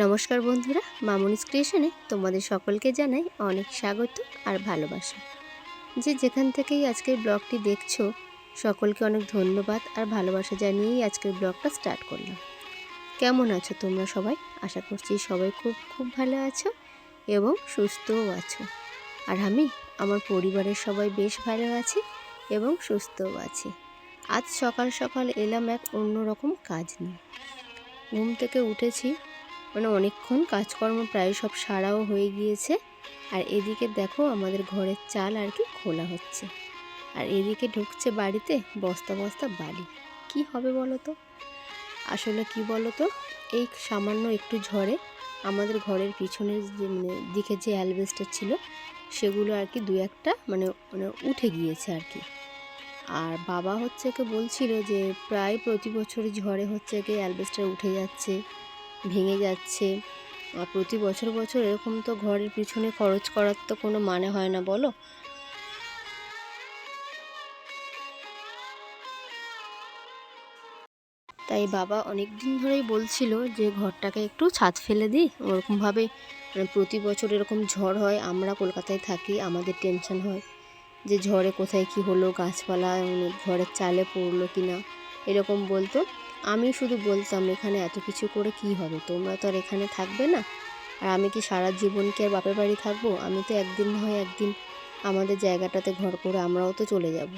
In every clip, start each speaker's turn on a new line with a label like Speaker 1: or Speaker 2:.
Speaker 1: নমস্কার বন্ধুরা, মামুনিস ক্রিয়েশনে তোমাদের সকলকে জানাই অনেক স্বাগত আর ভালোবাসা। যে যেখান থেকেই আজকের ব্লগটি দেখছ, সকলকে অনেক ধন্যবাদ আর ভালোবাসা জানিয়েই আজকের ব্লগটা স্টার্ট করলাম। কেমন আছো তোমরা সবাই? আশা করছি সবাই খুব খুব ভালো আছো এবং সুস্থও আছো। আর আমি, আমার পরিবারের সবাই বেশ ভালো আছি এবং সুস্থও আছি। আজ সকাল সকাল এলাম এক অন্যরকম কাজ নিয়ে। ঘুম থেকে উঠেছি মানে অনেকক্ষণ কাজকর্ম প্রায় সব সারাও হয়ে গিয়েছে। আর এদিকে দেখো আমাদের ঘরের চাল আর কি খোলা হচ্ছে। আর এদিকে ঢুকছে বাড়িতে বস্তা বস্তা বালি। কি হবে বলো তো আসলে কি বলো তো এই সামান্য একটু ঝড়ে আমাদের ঘরের পিছনের যে মানে দিকে যে অ্যালবেস্টার ছিল, সেগুলো আর কি দু একটা মানে মানে উঠে গিয়েছে আর কি। আর বাবা হচ্ছে কি বলছিল যে, প্রায় প্রতি বছরই ঝড়ে হচ্ছে কি অ্যালবেস্টার উঠে যাচ্ছে। ভেঙে যাচ্ছে। আর প্রতি বছর বছর এরকম তো ঘরের পিছনে খরচ করার তো কোনো মানে হয় না, বলো? তাই বাবা অনেক দিন ধরেই বলছিল যে ঘরটাকে একটু ছাদ ফেলে দিই। ওরকমভাবে মানে প্রতি বছর এরকম ঝড় হয়, আমরা কলকাতায় থাকি, আমাদের টেনশন হয় যে ঝড়ে কোথায় কি হলো, গাছপালা মানে ঘরের চালে পড়ল কি না এরকম বলতো আমি শুধু বলতাম এখানে এত কিছু করে কি হবে? তোমরা তো আর এখানে থাকবে না। আর আমি কি সারা জীবন কি আর বাপের বাড়ি থাকব? আমি তো একদিন না হয় একদিন আমাদের জায়গাটাতে ঘর করে আমরাও তো চলে যাব।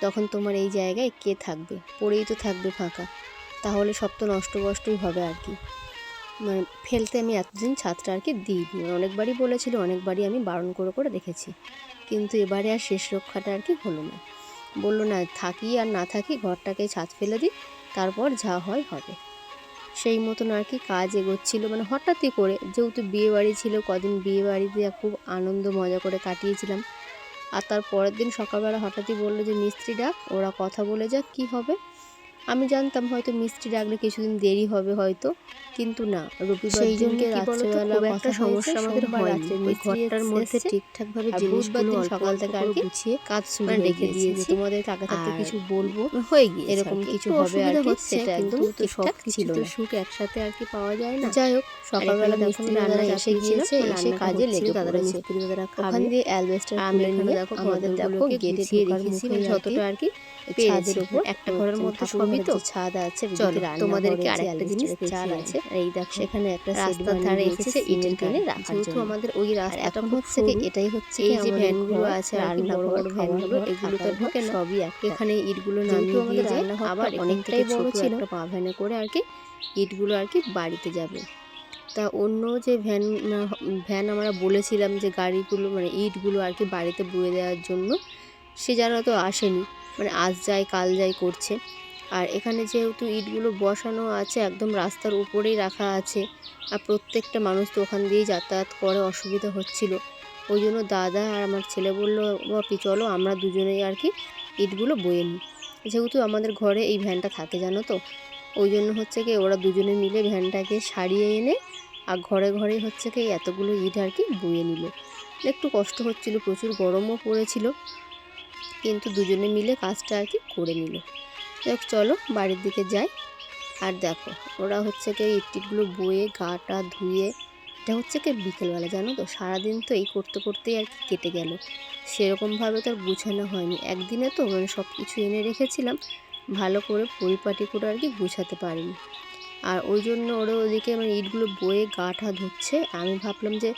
Speaker 1: তখন তোমার এই জায়গায় কে থাকবে? পড়েই তো থাকবে ফাঁকা। তাহলে সব তো নষ্ট কষ্টই হবে আর কি। মানে ফেলতে আমি এতদিন ছাদটা আর কি দিইনি। অনেকবারই বলেছিল, অনেকবারই আমি বারণ করে করে দেখেছি। কিন্তু এবারে আর শেষ রক্ষাটা আর কি হলো না। বলল, না, থাকি আর না থাকি, ঘরটাকে ছাদ ফেলে দিই, তারপর যা হয় হবে। সেই মতন আর কি কাজ এগোচ্ছিল। মানে হঠাৎই করে, যেহেতু বিয়ে বাড়ি ছিল, কদিন বিয়ে বাড়িতে খুব আনন্দ, মজা করে কাটিয়েছিলাম। আর তার পরের দিন সকালবেলা হঠাৎই বলল যে, মিস্ত্রি ডাক, ওরা কথা বলে যাক, কি হবে? আমি জানতাম হয়তো মিস্ত্রি ডাকলে কিছুদিন দেরি হবে হয়তো কিন্তু না। রবিবার
Speaker 2: সেই জন্য
Speaker 1: রাত্রেবেলা একটা সমস্যা আমাদের হয়নি। ওই ঘরটার মধ্যে ঠিকঠাকভাবে জিনিসগুলো
Speaker 2: সকাল থেকে আর
Speaker 1: গুছিয়ে
Speaker 2: কাজ শুরু
Speaker 1: মানে রেখে দিয়েছি।
Speaker 2: যেটি
Speaker 1: তোমাদেরকে আগে থাকতে কিছু বলব?
Speaker 2: হয়ে গিয়েছে।
Speaker 1: এরকম কিছু হবে আর কি সেটা একদম তো সব
Speaker 2: ঠিকঠাক ছিল
Speaker 1: তো সুখ একসাথে আর কি পাওয়া যায় না।
Speaker 2: যাই হোক
Speaker 1: সকালবেলা
Speaker 2: সকালবেলা
Speaker 1: দেখো
Speaker 2: মিস্ত্রি
Speaker 1: দাদারা
Speaker 2: দাদারা
Speaker 1: এসে গিয়েছে এসে কাজে লেগে পড়েছে। মিস্ত্রি দাদারা খাবে।
Speaker 2: দিয়ে অ্যালবেস্টার
Speaker 1: আমি দেখো
Speaker 2: আমাদের দেখো গেটে দিয়ে রেখেছি
Speaker 1: যতটা আর কি
Speaker 2: ছাদের উপর
Speaker 1: একটা ঘরের মধ্যে
Speaker 2: ঠাকুর
Speaker 1: সবই তো?
Speaker 2: ছাদ আছে
Speaker 1: চলো তোমাদেরকে আরেকটা জিনিস
Speaker 2: চাল আছে?
Speaker 1: এই দেখো
Speaker 2: সেখানে একটা সেট
Speaker 1: রাস্তার
Speaker 2: বানিয়ে
Speaker 1: ধারে এসেছে ইটের টেনে রাখার জন্য।
Speaker 2: আমাদের ওই
Speaker 1: আর
Speaker 2: রাস্তাটা
Speaker 1: হচ্ছে এটাই হচ্ছে
Speaker 2: এই যে ভ্যানগুলো আছে
Speaker 1: রান্নাঘর,
Speaker 2: বড় বড় ভ্যানগুলো এগুলো তো ঢোকে।
Speaker 1: সবই একটা। এখানে ইটগুলো নামিয়ে দিয়ে যায় আবার
Speaker 2: অনেকটাই
Speaker 1: বড় ছিল।
Speaker 2: একটা
Speaker 1: পা ভ্যানে করে আর কি ইটগুলো আর কি বাড়িতে যাবে। তা অন্য যে ভ্যান ভ্যান আমরা বলেছিলাম যে গাড়িগুলো মানে ইটগুলো আর কি বাড়িতে বয়ে দেওয়ার জন্য সে যেন তো আসেনি। মানে আজ যায় কাল যায় করছে। আর এখানে যেহেতু ইটগুলো বসানো আছে, একদম রাস্তার উপরেই রাখা আছে, আর প্রত্যেকটা মানুষ তো ওখান দিয়েই যাতায়াত করে, অসুবিধা হচ্ছিল। ওই জন্য দাদা আর আমার ছেলে বলল, বাপি, চলো আমরা দুজনেই আর কি ইটগুলো বয়ে নিই। যেহেতু আমাদের ঘরে এই ভ্যানটা থাকে, জানো তো? ওই জন্য হচ্ছে কি ওরা দুজনে মিলে ভ্যানটাকে সারিয়ে এনে, আর ঘরে ঘরে হচ্ছে কি এতগুলো ইট আর কি বয়ে নিল। একটু কষ্ট হচ্ছিল, প্রচুর গরমও পড়েছিল, কিন্তু দুজনে মিলে কাজটা আর কি করে নিল। দেখ চলো বাড়ির দিকে যাই। আর দেখো, ওরা হচ্ছে কি ইট টিটগুলো বয়ে গাটা ধুয়ে, এটা হচ্ছে কি বিকেলবেলা, জানো তো? সারাদিন তো এই করতে করতেই আর কি কেটে গেল। সেরকমভাবে তো আর গুছানো হয়নি। একদিনে তো মানে সব কিছু এনে রেখেছিলাম, ভালো করে পরিপাটি করে আর কি গুছাতে পারিনি। আর ওই জন্য ওরা ওদিকে মানে ইটগুলো বয়ে গাটা ধুচ্ছে। আমি ভাবলাম যে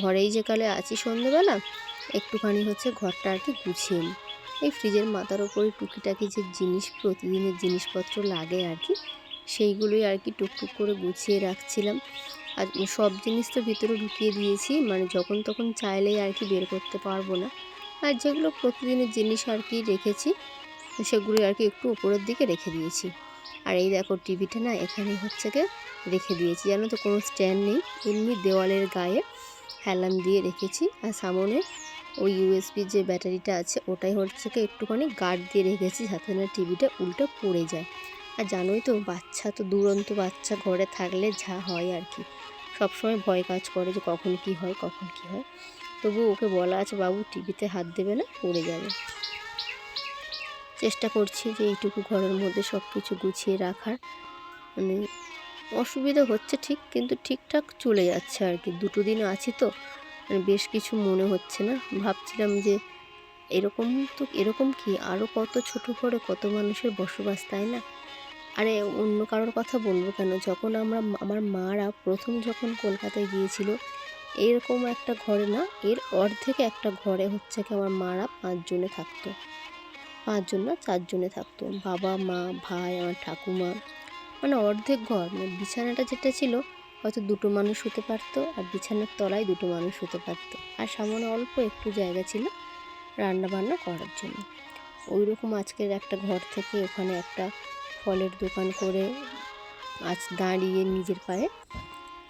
Speaker 1: ঘরেই যে কালে আছি সন্ধেবেলা, একটুখানি হচ্ছে ঘরটা আর কি গুছিয়ে নিই এই ফ্রিজের মাথার ওপরে টুকিটাকি যে জিনিস, প্রতিদিনের জিনিসপত্র লাগে আর কি, সেইগুলোই আর কি টুকটুক করে গুছিয়ে রাখছিলাম। আর সব জিনিস তো ভিতরে ঢুকিয়ে দিয়েছি মানে যখন তখন চাইলেই আর কি বের করতে পারব না। আর যেগুলো প্রতিদিনের জিনিস আর কি রেখেছি সেগুলো আর কি একটু উপরের দিকে রেখে দিয়েছি। আর এই দেখো টিভিটা না এখানে হচ্ছে কি রেখে দিয়েছি, জানো তো কোনো স্ট্যান্ড নেই, এমনি দেওয়ালের গায়ে হেলান দিয়ে রেখেছি, আর সামনে ওই ইউএসবি যে ব্যাটারিটা আছে, ওটাই হচ্ছে কি একটুখানি গার্ড দিয়ে রেখেছি যাতে না টিভিটা উল্টো পড়ে যায়। আর জানোই তো, বাচ্চা তো দুরন্ত বাচ্চা, ঘরে থাকলে যা হয় আর কি। সবসময় ভয় কাজ করে যে কখন কি হয়, কখন কি হয়। তবু ওকে বলা আছে, বাবু, টিভিতে হাত দেবে না, পড়ে যাবে। চেষ্টা করছি যে এইটুকু ঘরের মধ্যে সব কিছু গুছিয়ে রাখার। মানে অসুবিধা হচ্ছে ঠিক, কিন্তু ঠিকঠাক চলে যাচ্ছে আর কি। দুটো দিন আছি তো বেশ কিছু মনে হচ্ছে না। ভাবছিলাম যে এরকম তো, এরকম কি? আরও কত ছোট ঘরে কত মানুষের বসবাস, তাই না? আরে অন্য কারোর কথা বলব কেন? যখন আমরা, আমার মারা প্রথম যখন কলকাতায় গিয়েছিল, এরকম একটা ঘরে না, এর অর্ধেক একটা ঘরে হচ্ছে কি আমার মারা পাঁচজনে থাকতো। পাঁচজন না, চারজনে থাকতো। বাবা, মা, ভাই, আমার ঠাকুমা মানে অর্ধেক ঘর। মানে বিছানাটা যেটা ছিল হয়তো দুটো মানুষ হতে পারতো আর বিছানার তলায় দুটো মানুষ হতে পারতো। আর সামনে অল্প একটু জায়গা ছিল রান্না বান্না করার জন্য। ওই রকম আজকের একটা ঘর থেকে ওখানে একটা ফলের দোকান করে আজ দাঁড়িয়ে নিজের পায়ে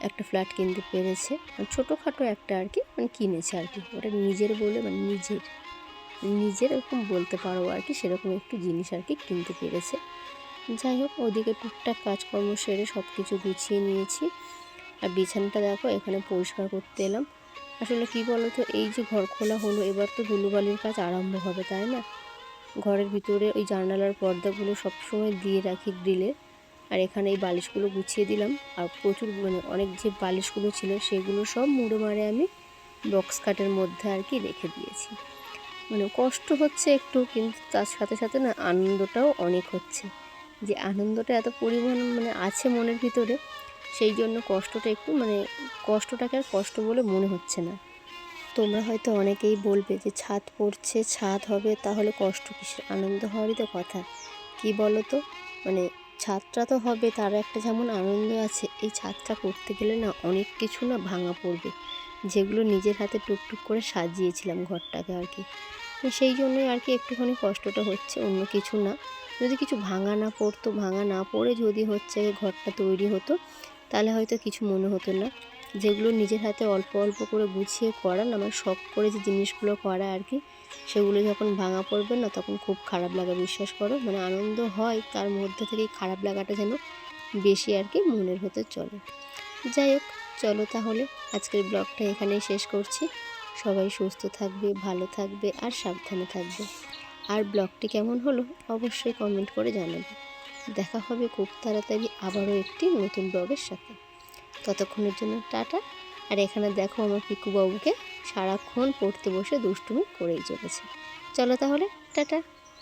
Speaker 1: একটা ফ্ল্যাট কিনতে পেরেছে। মানে ছোটোখাটো একটা আর কি মানে কিনেছে আর কি। ওটা নিজের বলে মানে নিজের নিজের এরকম বলতে পারো আর কি, সেরকম একটু জিনিস আর কি কিনতে পেরেছে। যাই হোক, ওদিকে টুকটাক কাজকর্ম সেরে সব কিছু গুছিয়ে নিয়েছি। আর বিছানাটা দেখো, এখানে পরিষ্কার করতে এলাম। আসলে কি বলো তো এই যে ঘর খোলা হলো, এবার তো ধুলোবালির কাজ আরম্ভ হবে, তাই না? ঘরের ভিতরে ওই জানালার পর্দাগুলো সবসময় দিয়ে রাখি গ্রিলের আর এখানে এই বালিশগুলো গুছিয়ে দিলাম। আর প্রচুর মানে অনেক যে বালিশগুলো ছিল, সেগুলো সব মুড়ে মারে আমি বক্স কাটের মধ্যে আর কি রেখে দিয়েছি। মানে কষ্ট হচ্ছে একটু, কিন্তু তার সাথে সাথে না আনন্দটাও অনেক হচ্ছে। যে আনন্দটা এত পরিমাণ মানে আছে মনের ভিতরে সেই জন্য কষ্টটা একটু মানে কষ্টটাকে আর কষ্ট বলে মনে হচ্ছে না। তোমরা হয়তো অনেকেই বলবে যে ছাদ পড়ছে, ছাদ হবে, তাহলে কষ্ট কিসের? আনন্দ হওয়ারই তো কথা। কি বলো তো মানে ছাদটা তো হবে, তার একটা যেমন আনন্দ আছে, এই ছাদটা করতে গেলে না অনেক কিছু না ভাঙা পড়বে। যেগুলো নিজের হাতে টুকটুক করে সাজিয়েছিলাম ঘরটাকে আর কি। সেই জন্যই আর কি একটুখানি কষ্টটা হচ্ছে, অন্য কিছু না। যদি কিছু ভাঙা না পড়তো, ভাঙা না পড়ে যদি হচ্ছে ঘরটা তৈরি হতো তাহলে হয়তো কিছু মনে হতো না। যেগুলো নিজের হাতে অল্প অল্প করে গুছিয়ে করান, আমার শখ করে যে জিনিসগুলো করা আর কি, সেগুলো যখন ভাঙা পড়বে না, তখন খুব খারাপ লাগে বিশ্বাস করো মানে আনন্দ হয়, তার মধ্যে থেকেই খারাপ লাগাটা যেন বেশি আর কি মনের হতে চলে। যাই হোক, চলো তাহলে, আজকের ব্লগটা এখানেই শেষ করছি। সবাই সুস্থ থাকবে, ভালো থাকবে আর সাবধানে থাকবে। আর ব্লগটি কেমন হলো, অবশ্যই কমেন্ট করে জানাবে। দেখা হবে খুব তাড়াতাড়ি আবারও একটি নতুন ব্লগের সাথে। ততক্ষণের জন্য টাটা। আর এখানে দেখো আমার পিকু বাবুকে সারাক্ষণ পড়তে বসে দুষ্টুমি করেই চলেছে। চলো তাহলে, টাটা।